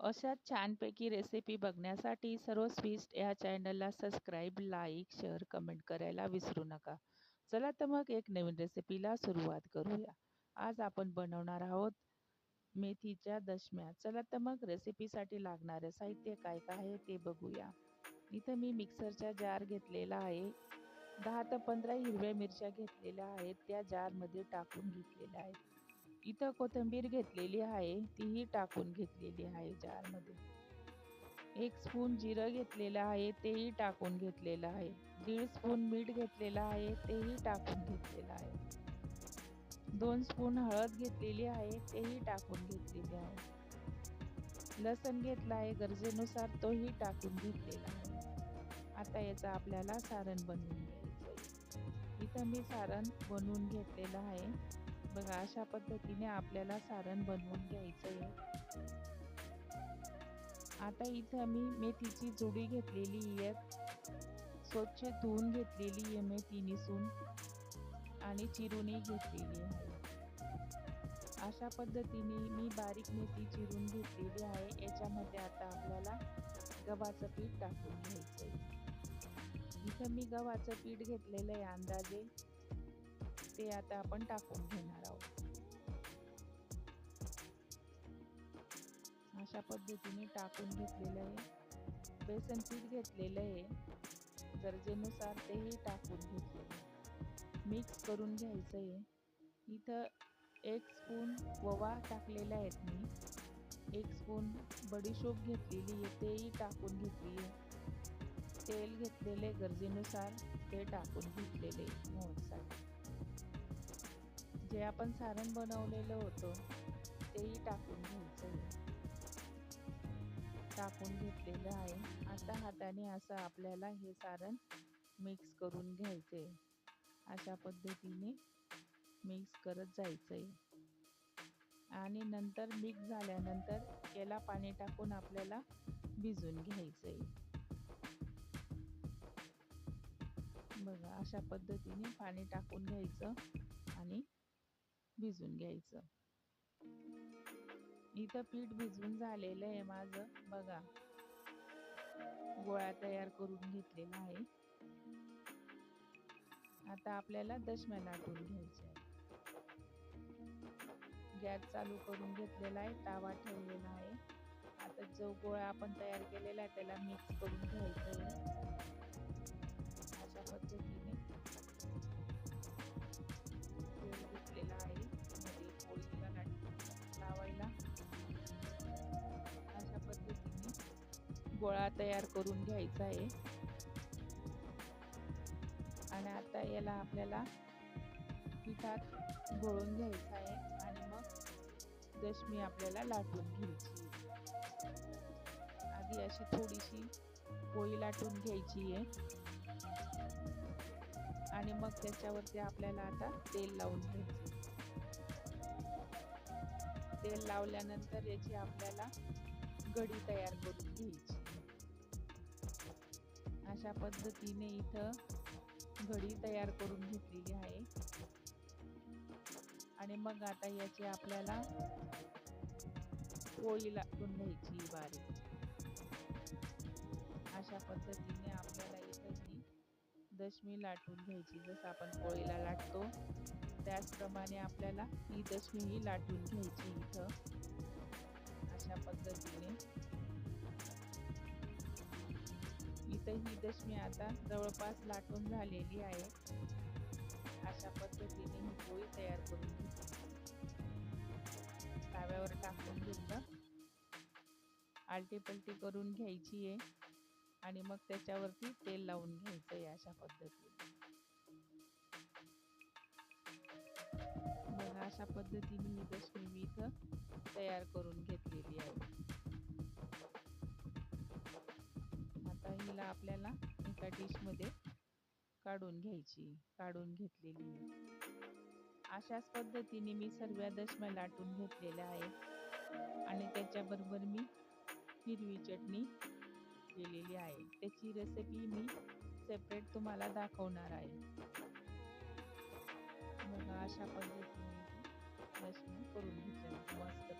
अशा छानपैकी रेसिपी बघण्यासाठी सर्व स्वीस्ट या चॅनलला सबस्क्राईब लाईक शेअर कमेंट करायला विसरू नका. चला तर मग एक नवीन रेसिपीला सुरुवात करूया. आज आपण बनवणार आहोत मेथीच्या दशम्या. चला तर मग रेसिपीसाठी लागणारे साहित्य काय काय आहे ते बघूया. इथं मी मिक्सरचा जार घेतलेला आहे. दहा ते पंधरा हिरव्या मिरच्या घेतलेल्या आहेत. त्या जारमध्ये टाकून घेतलेल्या आहेत. इथं कोथिंबीर घेतलेली आहे तीही टाकून घेतलेली आहे जारमध्ये. एक स्पून जिरं घेतलेलं आहे तेही टाकून घेतलेलं आहे. दीड स्पून मीठ घेतलेलं आहे तेही टाकून घेतलेलं आहे. दोन स्पून हळद घेतलेली आहे तेही टाकून घेतलेली आहे. लसण घेतला आहे गरजेनुसार तोही टाकून घेतलेला आहे. आता याचा आपल्याला सारण बनवून घ्यायचं इथं मी सारण बनवून घेतलेलं आहे. बघा अशा पद्धतीने आपल्याला सारण बनवून घ्यायचं आहे. आता इथं मी मेथीची जुडी घेतलेली आहे. स्वच्छ धुवून घेतलेली आहे मेथी निसून आणि चिरूनही घेतलेली आहे. अशा पद्धतीने मी बारीक मेथी चिरून घेतलेली आहे. याच्यामध्ये आता आपल्याला गव्हाचं पीठ टाकून घ्यायचं आहे इथं मी गव्हाचं पीठ घेतलेलं आहे अंदाजे. ते आता आपण टाकून घेणार आहोत. अशा पद्धतीने टाकून घेतलेलं आहे. बेसन पीठ घेतलेलं आहे. गरजेनुसार तेही टाकून घेतलेलं मिक्स करून घ्यायचं आहे. इथं एक स्पून ववा टाकलेला आहेत मी. एक स्पून बडीशोप घेतलेली आहे. तेही टाकून घेतली आहे. तेल घेतलेले गरजेनुसार ते टाकून घेतलेले मोहनसाठी. जे आपण सारण बनवलेलं होतं तेही टाकून घ्यायचं. टाकून घेतलेलं आहे. आता हाताने असं आपल्याला हे सारण मिक्स करून घ्यायचं आहे अशा पद्धतीने मिक्स करत जायचं आहे आणि नंतर मिक्स झाल्यानंतर याला पाणी टाकून आपल्याला भिजून घ्यायचं आहे बघा अशा पद्धतीने पाणी टाकून घ्यायचं आणि भिजून घ्यायचं. इथं पीठ भिजवून झालेलं आहे माझं. बघा. गोळा तयार करून घेतलेला आहे. आता आपल्याला दशम्या लाटून घ्यायच्या गॅस चालू करून घेतलेला आहे. तावा ठेवलेला आहे. आता जो गोळा आपण तयार केलेला आहे त्याला मिक्स करून घ्यायचं गोळा तयार करून घ्यायचा आहे. आणि आता याला आपल्याला पिठात गोळून घ्यायचं आहे आणि मग दशमी आपल्याला लाटून घ्यायची आधी अशी थोडीशी पोळी लाटून घ्यायची आहे. आणि मग त्याच्यावरती आपल्याला आता तेल लावून घ्यायचं तेल लावल्यानंतर याची आपल्याला गडी तयार करून घ्यायची अशा पद्धतीने इथं घडी तयार करून घेतलेली आहे. आणि मग आता याची आपल्याला पोळी लाटून घ्यायची बारी अशा पद्धतीने आपल्याला इथं ही दशमी लाटून घ्यायची. जसं आपण पोळीला लाटतो त्याचप्रमाणे आपल्याला ही दशमी ही लाटून घ्यायची इथं. अशा पद्धतीने तर ही दशमी आता जवळपास लाटून झालेली आहे. अशा पद्धतीने ही पोळी तयार करून घेतली ताव्यावर टाकून घेतलं. आलटी पलटी करून घ्यायची आहे. आणि मग त्याच्यावरती तेल लावून घ्यायचं आहे अशा पद्धतीने. मग अशा पद्धतीने ही दशमी मी इथं तयार करून घेतलेली आहे. आता आपल्याला एका डिशमध्ये काढून घ्यायची काढून घेतलेली अशाच पद्धतीने मी सर्व दशम्या लाटून घेतलेल्या आहे आणि त्याच्याबरोबर मी हिरवी चटणी केलेली आहे. त्याची रेसिपी मी सेपरेट तुम्हाला दाखवणार आहे. मग अशा पद्धतीने दशमी करून घेतल्या. मस्त